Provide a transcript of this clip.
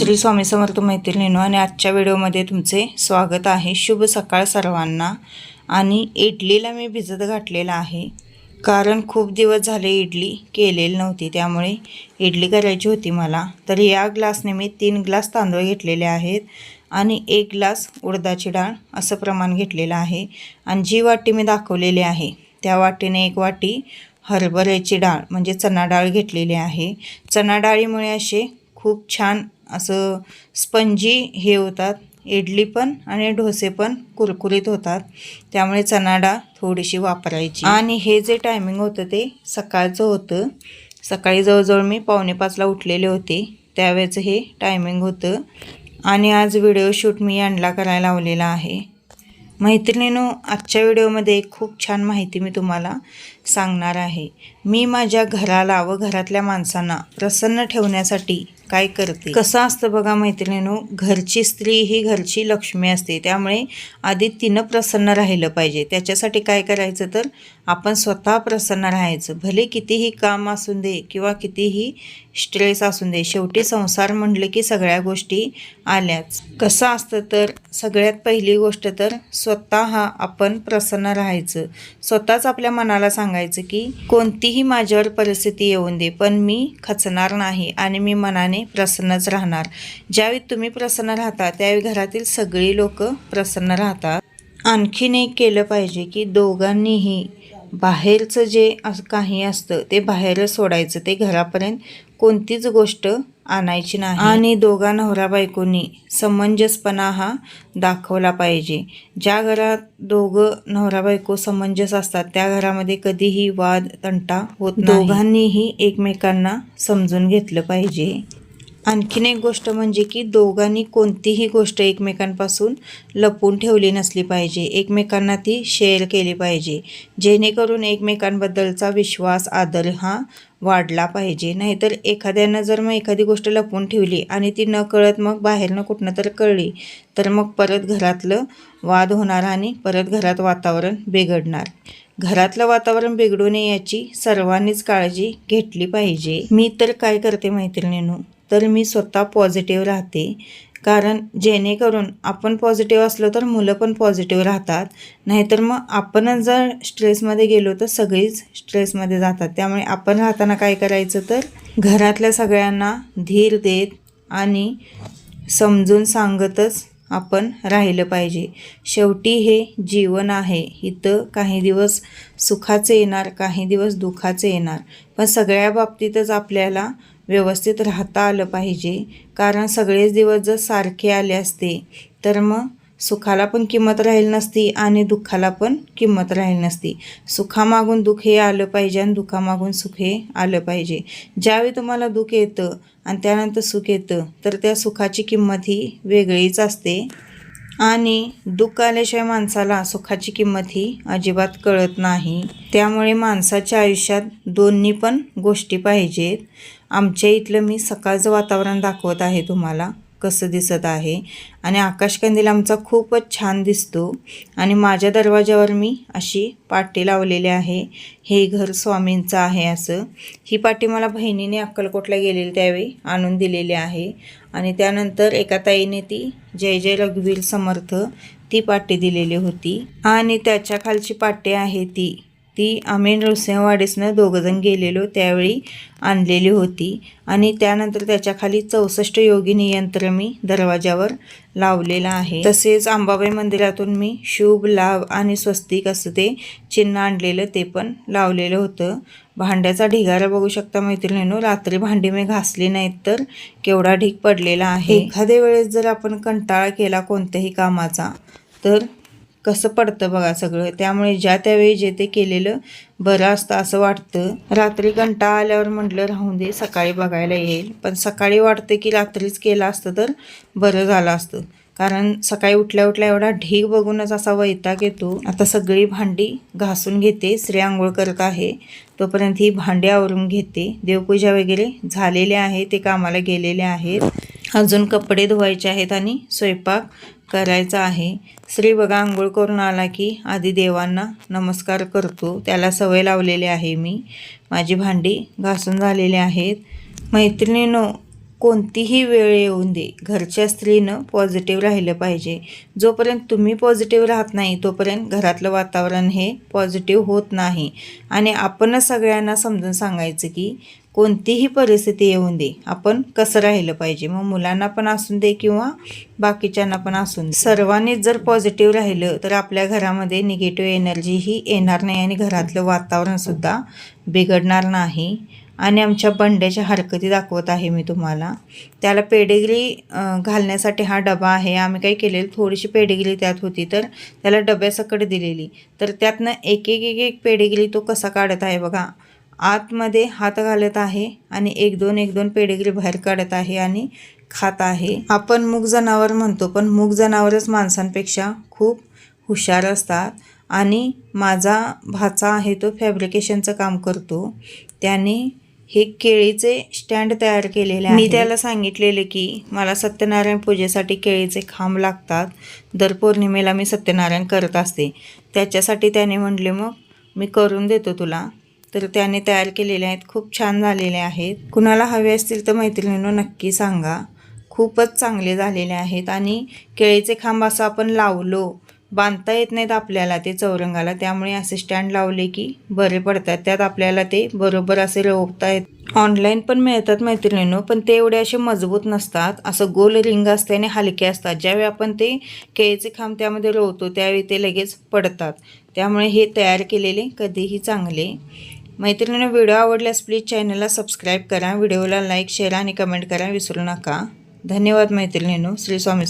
श्री स्वामी समर्थ मैत्रिणीनो आणि आजच्या व्हिडिओमध्ये तुमचे स्वागत आहे. शुभ सकाळ सर्वांना. आणि इडलीला मी भिजत घातलेला आहे. कारण खूप दिवस झाले इडली केलेली नव्हती त्यामुळे इडली करायची होती मला. तर या ग्लासने मी तीन ग्लास तांदूळ घेतलेले आहेत आणि एक ग्लास उडदाची डाळ असं प्रमाण घेतलेलं आहे. आणि जी वाटी मी दाखवलेली आहे त्या वाटीने एक वाटी हरभऱ्याची डाळ म्हणजे चणा डाळ घेतलेली आहे. चणा डाळीमुळे असे खूप छान असं स्पंजी हे होतात इडली पण आणि डोसे पण कुरकुरीत होतात. त्यामुळे चणाडा थोडीशी वापरायची. आणि हे जे टायमिंग होतं ते सकाळचं होतं. सकाळी जवळजवळ मी पावणे पाचला उठलेले होते. त्यावेळेचं हे टायमिंग होतं. आणि आज व्हिडिओ शूट मी आणला करायला लावलेला आहे. मैत्रिणीनो आजच्या व्हिडिओमध्ये खूप छान माहिती मी तुम्हाला सांगणार आहे. मी माझ्या घराला व घरातल्या माणसांना प्रसन्न ठेवण्यासाठी काय करते? कसं असतं बघा मैत्रिणीनो घरची स्त्री ही घरची लक्ष्मी असते. त्यामुळे आधी तिनं प्रसन्न राहिलं पाहिजे. त्याच्यासाठी काय करायचं तर आपण स्वतः प्रसन्न राहायचं. भले कितीही काम असून दे किंवा कितीही स्ट्रेस असून दे शेवटी संसार म्हणलं की सगळ्या गोष्टी आल्याच. कसं असतं तर सगळ्यात पहिली गोष्ट तर स्वतः हा आपण प्रसन्न राहायचं. स्वतःच आपल्या मनाला सांगायचं की कोणतीही माझ्यावर परिस्थिती येऊन दे पण मी खचणार नाही आणि मी मनाने प्रसन्नच राहणार. ज्यावेळी तुम्ही प्रसन्न राहता त्यावेळी घरातील सगळी लोक प्रसन्न राहतात. आणखीन एक केलं पाहिजे की दोघांनीही बाहेरचं जे काही असतं ते बाहेरच सोडायचं. ते घरापर्यंत कोणतीच गोष्ट आणायची नाही. आणि दोघा नवरा बायकोनी समंजसपणा हा दाखवला पाहिजे. ज्या घरात दोघं नवरा बायको समंजस असतात त्या घरामध्ये कधीही वाद तंटा होत दोघांनीही एकमेकांना समजून घेतलं पाहिजे. आणखीन एक गोष्ट म्हणजे की दोघांनी कोणतीही गोष्ट एकमेकांपासून लपून ठेवली नसली पाहिजे. एकमेकांना ती शेअर केली पाहिजे. जेणेकरून एकमेकांबद्दलचा विश्वास आदर हा वाढला पाहिजे. नाहीतर एखाद्यानं जर मग एखादी गोष्ट लपून ठेवली आणि ती न कळत मग बाहेरनं कुठनं तर कळली तर मग परत घरातलं वाद होणार आणि परत घरात वातावरण बिघडणार. घरातलं वातावरण बिघडू नये याची सर्वांनीच काळजी घेतली पाहिजे. मी तर काय करते मैत्रिणींनो? तर मी स्वतः पॉझिटिव्ह राहते. कारण जेणेकरून आपण पॉझिटिव्ह असलो तर मुलं पण पॉझिटिव्ह राहतात. नाहीतर मग आपणच जर स्ट्रेसमध्ये गेलो तर सगळीच स्ट्रेसमध्ये जातात. त्यामुळे आपण राहताना काय करायचं तर घरातल्या सगळ्यांना धीर देत आणि समजून सांगतच आपण राहिलं पाहिजे. शेवटी हे जीवन आहे. इथं काही दिवस सुखाचे येणार काही दिवस दुःखाचे येणार. पण सगळ्या बाबतीतच आपल्याला व्यवस्थित राहता आलं पाहिजे. कारण सगळेच दिवस जर सारखे आले असते तर मग सुखाला पण किंमत राहील नसती आणि दुःखाला पण किंमत राहील नसती. सुखामागून दुःख हे आलं पाहिजे आणि दुःखामागून सुख हे आलं पाहिजे. ज्यावेळी तुम्हाला दुःख येतं आणि त्यानंतर सुख येतं तर त्या सुखाची किंमत ही वेगळीच असते. आणि दुःख आल्याशिवाय माणसाला सुखाची किंमत ही अजिबात कळत नाही. त्यामुळे माणसाच्या आयुष्यात दोन्ही पण गोष्टी पाहिजेत. आमच्या इथलं मी सकाळचं वातावरण दाखवत आहे तुम्हाला कसं दिसत आहे. आणि आकाशकंदील आमचा खूपच छान दिसतो. आणि माझ्या दरवाज्यावर मी अशी पाटी लावलेली आहे. हे घर स्वामींचं आहे असं. ही पाटी मला बहिणीने अक्कलकोटला गेलेली त्यावेळी आणून दिलेली आहे. आणि त्यानंतर एका ताईने ती जय जय रघुवीर समर्थ ती पाटी दिलेली होती. आणि त्याच्या खालची पाटी आहे ती. ती आम्ही नृसिंहवाडीसनं दोघंजण गेलेलो त्यावेळी आणलेली होती. आणि त्यानंतर त्याच्याखाली चौसष्ट योगिनी यंत्र मी दरवाजावर लावलेलं आहे. तसेच अंबाबाई मंदिरातून मी शुभ लाभ आणि स्वस्तिक असं ते चिन्ह आणलेलं ते पण लावलेलं होतं. भांड्याचा ढिगारा बघू शकता मैत्रिणीनो रात्री भांडी मी घासली नाहीत तर केवढा ढीग पडलेला आहे. एखाद्या वेळेस जर आपण कंटाळा केला कोणत्याही कामाचा तर कसं पडतं बघा सगळं. त्यामुळे ज्या त्यावेळी जे ते केलेलं बरं असतं असं वाटतं. रात्री कंटाळा आल्यावर म्हटलं राहून दे सकाळी बघायला येईल. पण सकाळी वाटतं की रात्रीच केलं असतं तर बरं झालं असतं. कारण सकाळी उठल्या उठल्या एवढा ढीग बघूनच असा वैताग येतो. आता सगळी भांडी घासून घेते. स्त्री आंघोळ करत आहे. तोपर्यंत ही भांडी आवरून घेते. देवपूजा वगैरे झालेले आहे. ते कामाला गेलेले आहेत. अजून कपडे धुवायचे आहेत आणि स्वयंपाक करायचा आहे. श्री बघा आंघोळ करून आला की आधी देवांना नमस्कार करतो. त्याला सवय लावलेली आहे मी. माझी भांडी घासून झालेली आहेत. मैत्रिणीनो कोणतीही वेळ येऊन दे. घरच्या स्त्रीनं पॉझिटिव्ह राहिलं पाहिजे. जोपर्यंत तुम्ही पॉझिटिव्ह राहत नाही तोपर्यंत घरातलं वातावरण हे पॉझिटिव्ह होत नाही. आणि आपणच सगळ्यांना समजून सांगायचं की कोणतीही परिस्थिती येऊन दे. आपण कसं राहिलं पाहिजे? मग मुलांना पण असून दे किंवा बाकीच्यांना पण असून दे. सर्वांनीच जर पॉझिटिव्ह राहिलं तर आपल्या घरामध्ये निगेटिव्ह एनर्जी ही येणार नाही आणि घरातलं वातावरणसुद्धा बिघडणार नाही. आणि आमच्या बंड्याच्या हरकती दाखवत आहे मी तुम्हाला. त्याला पेडेगिरी घालण्यासाठी हा डबा आहे. आम्ही काय केलेलं थोडीशी पेडेगिरी त्यात होती तर त्याला डब्यासकट दिलेली. तर त्यातनं एक एक एक एक पेडेगिरी तो कसा काढत आहे बघा. आतमध्ये हात घालत आहे आणि एक दोन एक दोन पेडेगिरी बाहेर काढत आहे आणि खात आहे. आपण मूग जनावर म्हणतो पण मूग जनावरच माणसांपेक्षा खूप हुशार असतात. आणि माझा भाचा आहे तो फॅब्रिकेशनचं काम करतो. त्याने हे केळीचे स्टँड तयार केलेले आहे मी त्याला सांगितलेले की मला सत्यनारायण पूजेसाठी केळीचे खांब लागतात. दर पौर्णिमेला मी सत्यनारायण करत असते. त्याच्यासाठी त्याने म्हणले मग मी करून देतो तुला. तर त्याने तयार केलेले आहेत खूप छान झालेले आहेत. कुणाला हवे असतील तर मैत्रिणींनो नक्की सांगा. खूपच चांगले झालेले आहेत आणि केळीचे खांब असं आपण लावलो बांधता येत नाहीत आपल्याला ते चौरंगाला. त्यामुळे असे स्टँड लावले की बरे पडतात. त्यात आपल्याला ते बरोबर असे रोवता येत ऑनलाईन पण मिळतात मैत्रिणींनो पण ते एवढे असे मजबूत नसतात. असं गोल रिंग असते आणि हलके असतात. ज्यावेळी आपण ते केळीचे खांब त्यामध्ये रोवतो त्यावेळी ते लगेच पडतात. त्यामुळे हे तयार केलेले कधीही चांगले. मैत्रिणींनो व्हिडिओ आवडल्यास प्लीज चॅनलला सबस्क्राईब करा. व्हिडिओला लाईक शेअर आणि कमेंट करा विसरू नका. धन्यवाद मैत्रिणींनो. श्री स्वामी